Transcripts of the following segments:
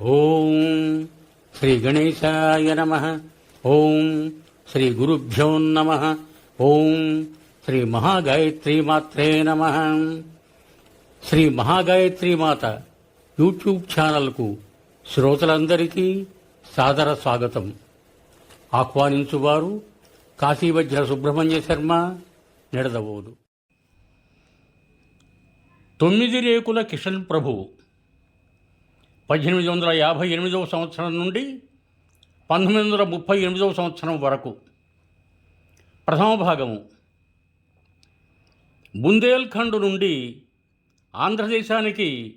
ఓం శ్రీ గణేశాయ నమ. ఓం శ్రీ గురుభ్యో నమ. ఓం శ్రీ మహాగాయత్రి మాత్రే నమ. శ్రీ మహాగాయత్రి మాత యూట్యూబ్ ఛానల్కు శ్రోతలందరికీ సాదర స్వాగతం. ఆహ్వానించువారు కాశీవజ్ర సుబ్రహ్మణ్య శర్మ నిడదవోదు. తొమ్మిది రేకుల కిషన్ ప్రభువు పద్దెనిమిది వందల యాభై ఎనిమిదవ సంవత్సరం నుండి పంతొమ్మిది వందల ముప్పై ఎనిమిదవ సంవత్సరం వరకు. ప్రథమ భాగము. బుందేల్ఖండ్ నుండి ఆంధ్రదేశానికి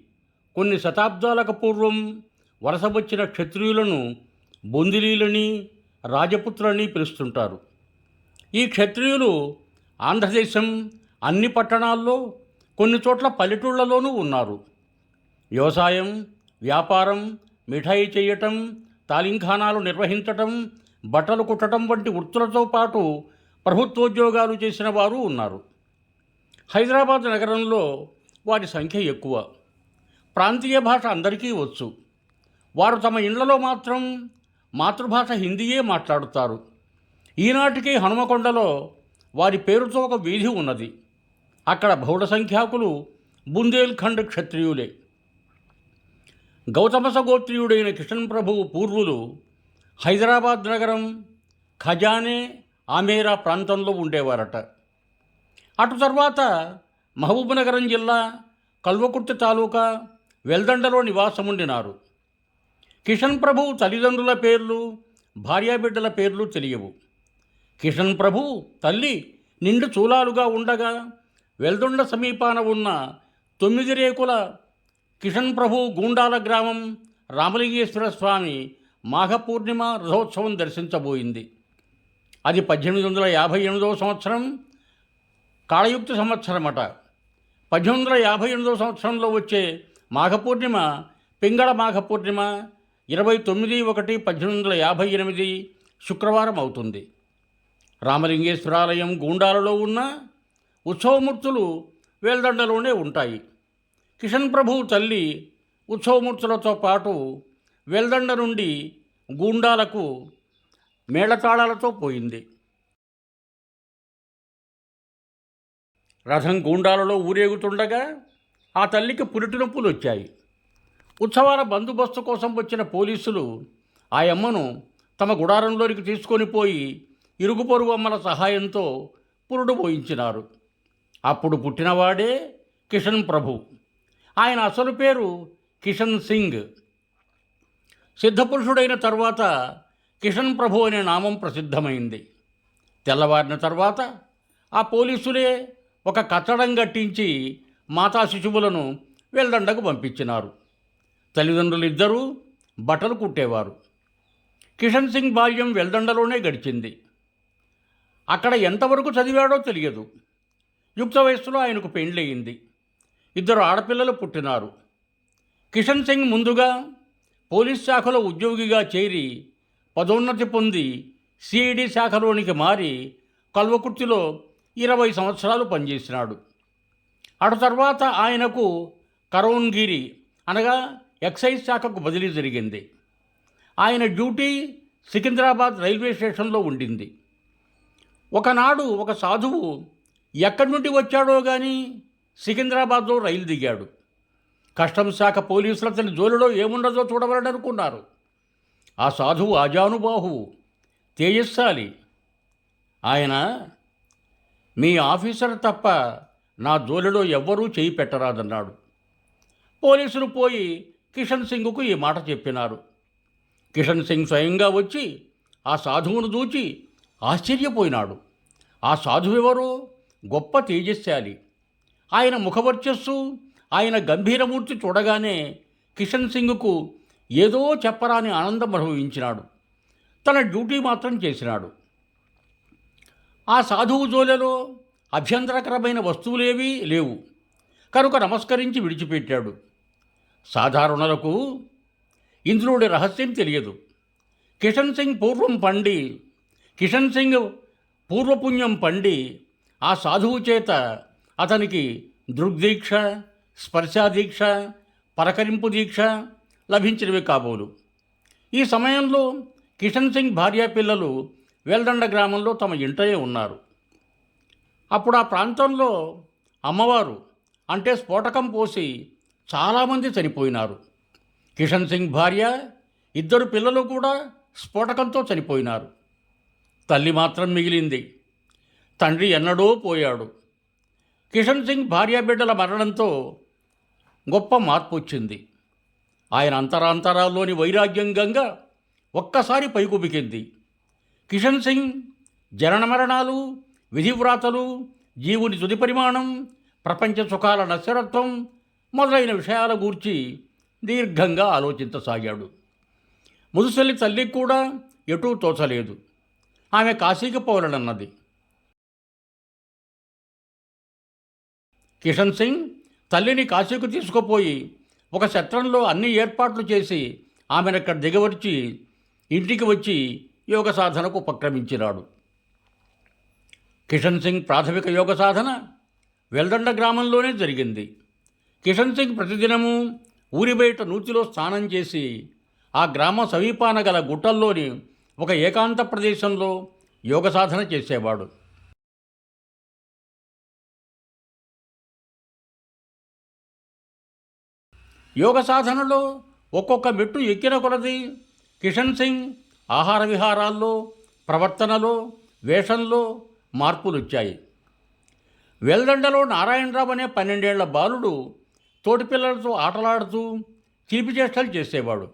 కొన్ని శతాబ్దాలకు పూర్వం వలసవచ్చిన క్షత్రియులను బొందిలీలని రాజపుత్రులని పిలుస్తుంటారు. ఈ క్షత్రియులు ఆంధ్రదేశం అన్ని పట్టణాల్లో కొన్ని చోట్ల పల్లెటూళ్ళలోనూ ఉన్నారు. వ్యవసాయం వ్యాపారం మిఠాయి చేయటం తాలింఖానాలు నిర్వహించటం బట్టలు కుట్టడం వంటి వృత్తులతో పాటు ప్రభుత్వోద్యోగాలు చేసిన వారు ఉన్నారు. హైదరాబాద్ నగరంలో వారి సంఖ్య ఎక్కువ. ప్రాంతీయ భాష అందరికీ వచ్చు. వారు తమ ఇండ్లలో మాత్రం మాతృభాష హిందీయే మాట్లాడుతారు. ఈనాటికి హనుమకొండలో వారి పేరుతో ఒక వీధి ఉన్నది. అక్కడ బహుళ సంఖ్యాకులు బుందేల్ఖండ్ క్షత్రియులే. గౌతమసగోత్రీయుడైన కిషన్ ప్రభువు పూర్వులు హైదరాబాద్ నగరం ఖజానే ఆమేరా ప్రాంతంలో ఉండేవారట. అటు తర్వాత మహబూబ్నగరం జిల్లా కల్వకుర్తి తాలూకా వెల్దండలో నివాసముండినారు. కిషన్ ప్రభు తల్లిదండ్రుల పేర్లు భార్యాబిడ్డల పేర్లు తెలియవు. కిషన్ ప్రభు తల్లి నిండు చూలాలుగా ఉండగా వెల్దొండ సమీపాన ఉన్న తొమ్మిది రేకుల కిషన్ ప్రభు గూండాల గ్రామం రామలింగేశ్వర స్వామి మాఘపూర్ణిమ రథోత్సవం దర్శించబోయింది. అది పద్దెనిమిది వందల యాభై ఎనిమిదవ సంవత్సరం కాళయుక్త సంవత్సరమట. పద్దెనిమిది వందల యాభై ఎనిమిదవ సంవత్సరంలో వచ్చే మాఘపూర్ణిమ పింగళ మాఘపూర్ణిమ ఇరవై తొమ్మిది ఒకటి పద్దెనిమిది వందల యాభై ఎనిమిది శుక్రవారం అవుతుంది. రామలింగేశ్వరాలయం గూండాలలో ఉన్న ఉత్సవమూర్తులు వేల్దండలోనే ఉంటాయి. కిషన్ ప్రభు తల్లి ఉత్సవమూర్తులతో పాటు వెల్దండ నుండి గూండాలకు మేళతాళాలతో పోయింది. రథం గూండాలలో ఊరేగుతుండగా ఆ తల్లికి పురిటి నొప్పులు వచ్చాయి. ఉత్సవాల బందోబస్తు కోసం వచ్చిన పోలీసులు ఆ అమ్మను తమ గుడారంలోనికి తీసుకొని పోయి ఇరుగు పొరుగు అమ్మల సహాయంతో పురుడు పోయించినారు. అప్పుడు పుట్టినవాడే కిషన్ ప్రభు. ఆయన అసలు పేరు కిషన్ సింగ్. సిద్ధపురుషుడైన తర్వాత కిషన్ ప్రభు అనే నామం ప్రసిద్ధమైంది. తెల్లవారిన తర్వాత ఆ పోలీసులే ఒక కట్టడం కట్టించి మాతా శిశువులను వెల్దండకు పంపించినారు. తల్లిదండ్రులు ఇద్దరూ బట్టలు కుట్టేవారు. కిషన్ సింగ్ బాల్యం వెల్దండలోనే గడిచింది. అక్కడ ఎంతవరకు చదివాడో తెలియదు. యుక్త వయస్సులో ఆయనకు పెండ్లయింది. ఇద్దరు ఆడపిల్లలు పుట్టినారు. కిషన్ సింగ్ ముందుగా పోలీస్ శాఖలో ఉద్యోగిగా చేరి పదోన్నతి పొంది సిఐడి శాఖలోనికి మారి కల్వకుర్తిలో ఇరవై సంవత్సరాలు పనిచేసినాడు. అటు తర్వాత ఆయనకు కరోన్గిరి అనగా ఎక్సైజ్ శాఖకు బదిలీ జరిగింది. ఆయన డ్యూటీ సికింద్రాబాద్ రైల్వే స్టేషన్లో ఉండింది. ఒకనాడు ఒక సాధువు ఎక్కడి నుండి వచ్చాడో కానీ సికింద్రాబాద్లో రైలు దిగాడు. కస్టమ్స్ శాఖ పోలీసులు అతని జోలిలో ఏముండదో చూడవలని అనుకున్నారు. ఆ సాధువు ఆజానుబాహువు తేజస్సాలి ఆయన మీ ఆఫీసర్ తప్ప నా జోలిలో ఎవ్వరూ చేయి పెట్టరాదన్నాడు. పోలీసులు పోయి కిషన్ సింగ్కు ఈ మాట చెప్పినారు. కిషన్ సింగ్ స్వయంగా వచ్చి ఆ సాధువును చూచి ఆశ్చర్యపోయినాడు. ఆ సాధువెవరో? గొప్ప తేజస్శాలి. ఆయన ముఖవర్చస్సు ఆయన గంభీరమూర్తి చూడగానే కిషన్ సింగ్కు ఏదో చెప్పరాని ఆనందం అనుభవించినాడు. తన డ్యూటీ మాత్రం చేసినాడు. ఆ సాధువు జోలెలో అభ్యంతరకరమైన వస్తువులేవీ లేవు. కనుక నమస్కరించి విడిచిపెట్టాడు. సాధారణులకు ఇంద్రుడి రహస్యం తెలియదు. కిషన్ సింగ్ పూర్వం పండి కిషన్ సింగ్ పూర్వపుణ్యం పండి ఆ సాధువు చేత అతనికి దృగ్దీక్ష స్పర్శాదీక్ష పరకరింపు దీక్ష లభించినవి కాబోలు. ఈ సమయంలో కిషన్ సింగ్ భార్య పిల్లలు వెల్దండ గ్రామంలో తమ ఇంటనే ఉన్నారు. అప్పుడు ఆ ప్రాంతంలో అమ్మవారు అంటే స్ఫోటకం పోసి చాలామంది చనిపోయినారు. కిషన్ సింగ్ భార్య ఇద్దరు పిల్లలు కూడా స్ఫోటకంతో చనిపోయినారు. తల్లి మాత్రం మిగిలింది. తండ్రి ఎన్నడో పోయాడు. కిషన్ సింగ్ భార్యాబిడ్డల మరణంతో గొప్ప మార్పు వచ్చింది. ఆయన అంతరాంతరాల్లోని వైరాగ్యం గంగ ఒక్కసారి పైకుబికింది కిషన్ సింగ్ జనన మరణాలు విధివ్రాతలు జీవుని తుది పరిమాణం ప్రపంచ సుఖాల నశ్వరత్వం మొదలైన విషయాల గూర్చి దీర్ఘంగా ఆలోచించసాగాడు. ముదుసలి తల్లికి కూడా ఎటూ తోచలేదు. ఆమె కాశీకి పోవాలన్నది. కిషన్ సింగ్ తల్లిని కాశీకు తీసుకుపోయి ఒక శత్రంలో అన్ని ఏర్పాట్లు చేసి ఆమెను అక్కడ దిగవచ్చి ఇంటికి వచ్చి యోగ సాధనకు ఉపక్రమించినాడు. కిషన్ సింగ్ ప్రాథమిక యోగ సాధన వెల్దండ గ్రామంలోనే జరిగింది. కిషన్ సింగ్ ప్రతిదినము ఊరి బయట నూతిలో స్నానం చేసి ఆ గ్రామ సమీపాన గల గుట్టల్లోని ఒక ఏకాంత ప్రదేశంలో యోగ సాధన చేసేవాడు. యోగ సాధనలో ఒక్కొక్క మెట్టు ఎక్కిన కొలది. కిషన్ సింగ్ ఆహార విహారాల్లో ప్రవర్తనలో వేషంలో మార్పులొచ్చాయి. వెల్దండలో నారాయణరావు అనే పన్నెండేళ్ళ బాలుడు తోటి పిల్లలతో ఆటలాడుతూ చిలిపి చేష్టలు చేసేవాడు.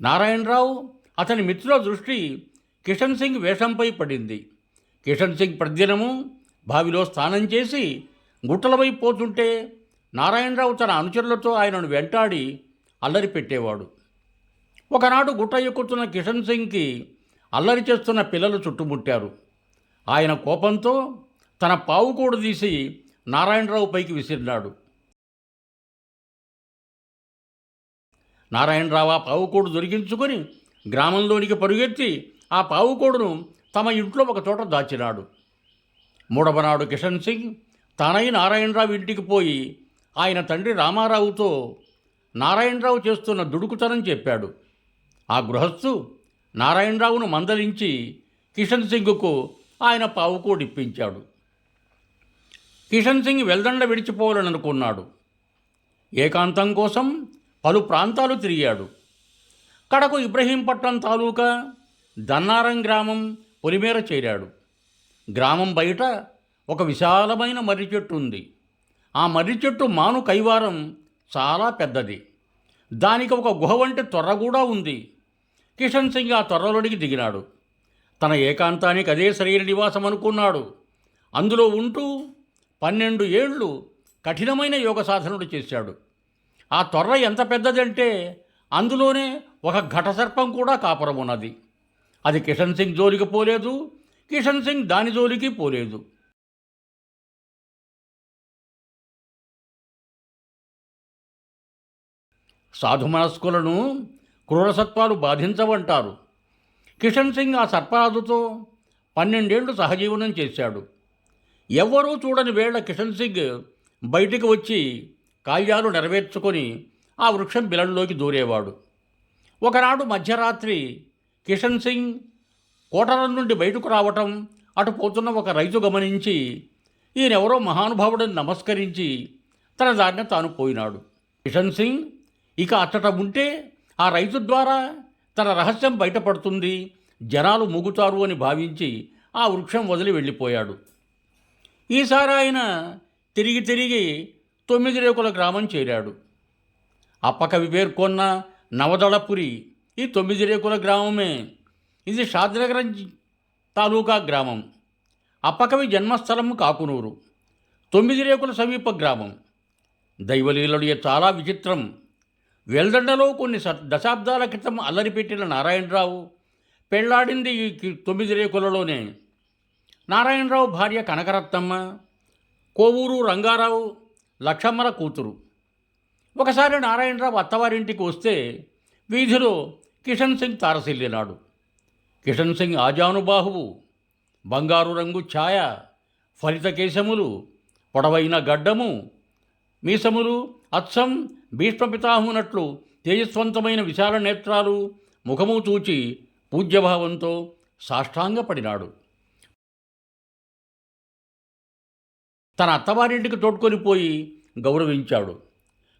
నారాయణరావు అతని మిత్రుల దృష్టి కిషన్ సింగ్ వేషంపై పడింది. కిషన్ సింగ్ ప్రతిదినము బావిలో స్నానం చేసి గుట్టలపై పోతుంటే నారాయణరావు తన అనుచరులతో ఆయనను వెంటాడి అల్లరి పెట్టేవాడు. ఒకనాడు గుట్ట ఎక్కుతున్న కిషన్ సింగ్కి అల్లరి చేస్తున్న పిల్లలు చుట్టుముట్టారు. ఆయన కోపంతో తన పావుకోడు తీసి నారాయణరావు పైకి విసిరినాడు. నారాయణరావు ఆ పావుకోడు దొరికించుకొని గ్రామంలోనికి పరుగెత్తి ఆ పావుకోడును తమ ఇంట్లో ఒక చోట దాచినాడు. మూడవనాడు కిషన్ సింగ్ తానై నారాయణరావు ఇంటికి పోయి ఆయన తండ్రి రామారావుతో నారాయణరావు చేస్తున్న దుడుకుతనం చెప్పాడు. ఆ గృహస్థు నారాయణరావును మందలించి కిషన్ సింగ్కు ఆయన పావుకోడిప్పించాడు కిషన్ సింగ్ వెల్దండ విడిచిపోవాలని అనుకున్నాడు ఏకాంతం కోసం పలు ప్రాంతాలు తిరిగాడు. కడకు ఇబ్రహీంపట్నం తాలూకా దన్నారం గ్రామం పొలిమేర చేరాడు. గ్రామం బయట ఒక విశాలమైన మర్రి చెట్టు ఉంది. ఆ మర్రి చెట్టు మాను కైవారం చాలా పెద్దది. దానికి ఒక గుహ వంటి తొర్ర కూడా ఉంది. కిషన్ సింగ్ ఆ తొర్రలోనికి దిగినాడు. తన ఏకాంతానికి అదే సరైన నివాసం అనుకున్నాడు. అందులో ఉంటూ పన్నెండు ఏళ్ళు కఠినమైన యోగ సాధనలు చేశాడు. ఆ తొర్ర ఎంత పెద్దదంటే అందులోనే ఒక ఘటసర్పం కూడా కాపురం ఉన్నది అది కిషన్ సింగ్ జోలికి పోలేదు కిషన్ సింగ్ దాని జోలికి పోలేదు. సాధుమనస్కులను క్రూరసత్వాలు బాధించవంటారు కిషన్ సింగ్ ఆ సర్పరాజుతో పన్నెండేళ్ళు సహజీవనం చేశాడు. ఎవ్వరూ చూడని వేళ కిషన్ సింగ్ బయటికి వచ్చి కార్యాలు నెరవేర్చుకొని ఆ వృక్షం బిలంలోకి దూరేవాడు. ఒకనాడు మధ్యరాత్రి కిషన్ సింగ్ కోటరం నుండి బయటకు రావటం అటు పోతున్న ఒక రైతు గమనించి ఈయనెవరో మహానుభావుడిని నమస్కరించి తన దారిన తాను పోయినాడు. కిషన్ సింగ్ ఇక అచ్చట ఉంటే ఆ రైతు ద్వారా తన రహస్యం బయటపడుతుంది. జనాలు మూగుతారు అని భావించి ఆ వృక్షం వదిలి వెళ్ళిపోయాడు. ఈసారి ఆయన తిరిగి తిరిగి తొమ్మిది రేకుల గ్రామం చేరాడు. అప్పకవి పేర్కొన్న నవదళపురి ఈ తొమ్మిది రేకుల గ్రామమే ఇది షాద్నగరం తాలూకా గ్రామం. అప్పకవి జన్మస్థలం కాకునూరు. తొమ్మిది రేకుల సమీప గ్రామం. దైవలీలడు చాలా విచిత్రం. వెల్దండలో కొన్ని దశాబ్దాల క్రితం అల్లరిపెట్టిన నారాయణరావు పెళ్ళాడింది ఈ తొమ్మిది రేకులలోనే. నారాయణరావు భార్య కనకరత్నమ్మ కోవూరు రంగారావు లక్షమ్మల కూతురు. ఒకసారి నారాయణరావు అత్తవారింటికి వస్తే వీధిలో కిషన్ సింగ్ తారసిల్లినాడు కిషన్ సింగ్ ఆజానుబాహువు బంగారు రంగు ఛాయ ఫలిత కేశములు పొడవైన గడ్డము మీసములు అచ్చం భీష్మపితాహమునట్లు తేజస్వంతమైన విశాల నేత్రాలు ముఖము చూచి పూజ్యభావంతో సాష్టాంగపడినాడు. తన అత్తవారింటికి తోడ్కొని పోయి గౌరవించాడు.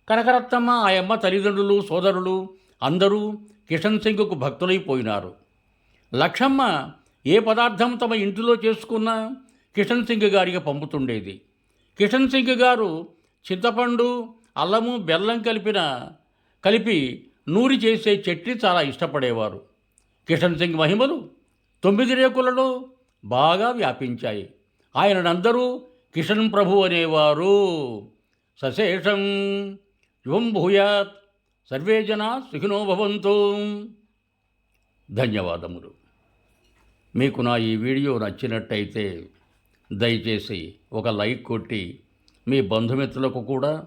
కనకరత్నమ్మ ఆ అమ్మ తల్లిదండ్రులు సోదరులు అందరూ కిషన్ సింగ్కు భక్తులైపోయినారు లక్షమ్మ ఏ పదార్థం తమ ఇంటిలో చేసుకున్నా కిషన్ సింగ్ గారికి పంపుతుండేది. కిషన్ సింగ్ గారు చింతపండు అల్లము బెల్లం కలిపిన కలిపి నూరి చేసే చట్నీ చాలా ఇష్టపడేవారు. కిషన్ సింగ్ మహిమలు తొమ్మిది రేకులలో బాగా వ్యాపించాయి. ఆయనందరూ కిషన్ ప్రభు అనేవారు. సశేషం యువం భూయాత్ సర్వే జనా సుఖినో భవంతు. ధన్యవాదములు. మీకు నా ఈ వీడియో నచ్చినట్టయితే దయచేసి ఒక లైక్ కొట్టి మీ బంధుమిత్రులకు కూడా